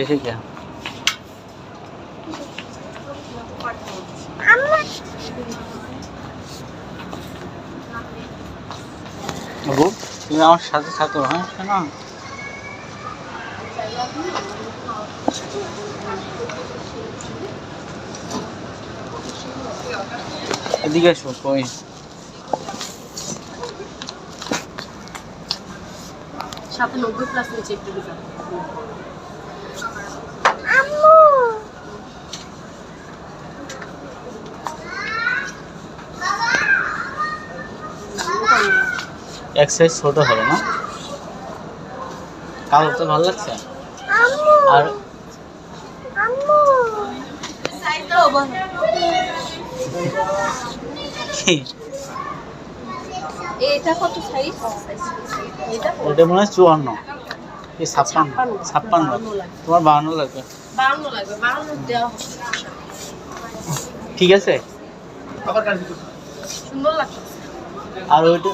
এসে যা। তুমি আমার সাথে থাকো হ্যাঁ? শোনা। এদিকে আসো কই? সাথে নব্বই প্লাস নিচে একটু এক সাইজ ছোট হবে না। কালো তো ভালো লাগছে। আর এটা কত সাইজ এটা ওটা মনে হয় চুয়ান্ন। এই ছাপ্পান্ন। তোমার বাহান্ন লাগবে। ঠিক আছে? সুন্দর লাগছে। আর ওইটা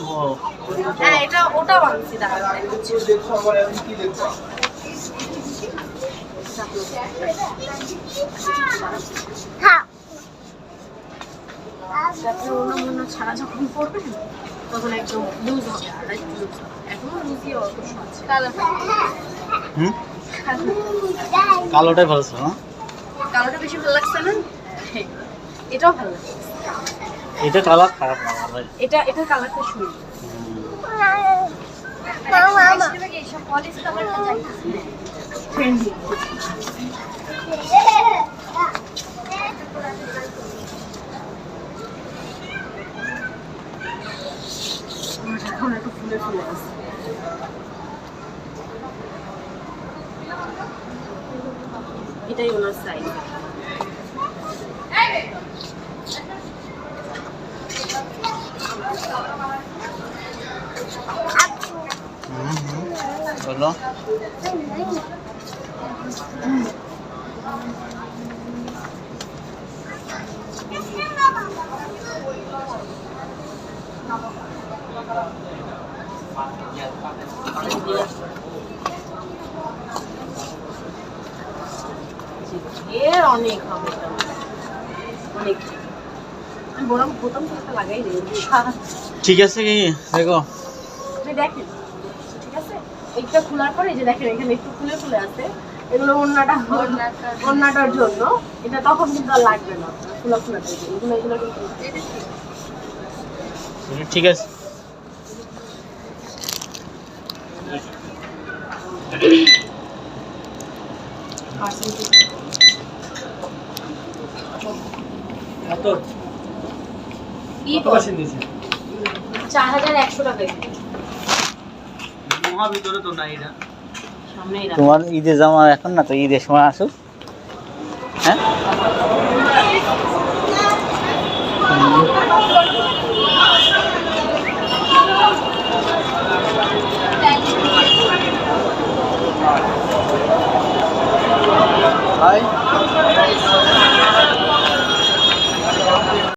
হ্যাঁ এটা ওটা বানছি দাঁড়া যাতে ওনা মোনা ছাড়া যখন পড়বে তখন একদম লুজ হবে আর একটু লুজ এখনও লুজই অল্প আছে। কালার হুম? কালোটাই ভালো ছিল না? কালোটা বেশি ভালো লাগছে না? হ্যাঁ, এটাও ভালো লাগছে। এটা কালার খারাপ না ভালো এটা এটার কালারটা সুন্দর। এখন একটু ফুলে ফুলে আছে। এটাই ওনার সাইজ হুম হুম বলো এর অনেক হবে এটা। অনেক আমি বরং প্রথম থেকে লাগাই দিই সারা ঠিক আছে কি দেখো আপনি দেখেন ঠিক এইটা খোলার পরে এই যে দেখেন এখানে একটু খুলে খুলে আছে। এগুলো অন্যটা অন্যটার জন্য। এটা তখন কিন্তু আর লাগবে না খোলা খোলা এগুলো এগুলো কিন্তু ঠিক আছে। চার হাজার একশো টাকা। মহা ভিতরে তো নাই এটা তোমার ঈদের জামা এখন না? তো ঈদের সময় আসুক। হ্যাঁ? হাই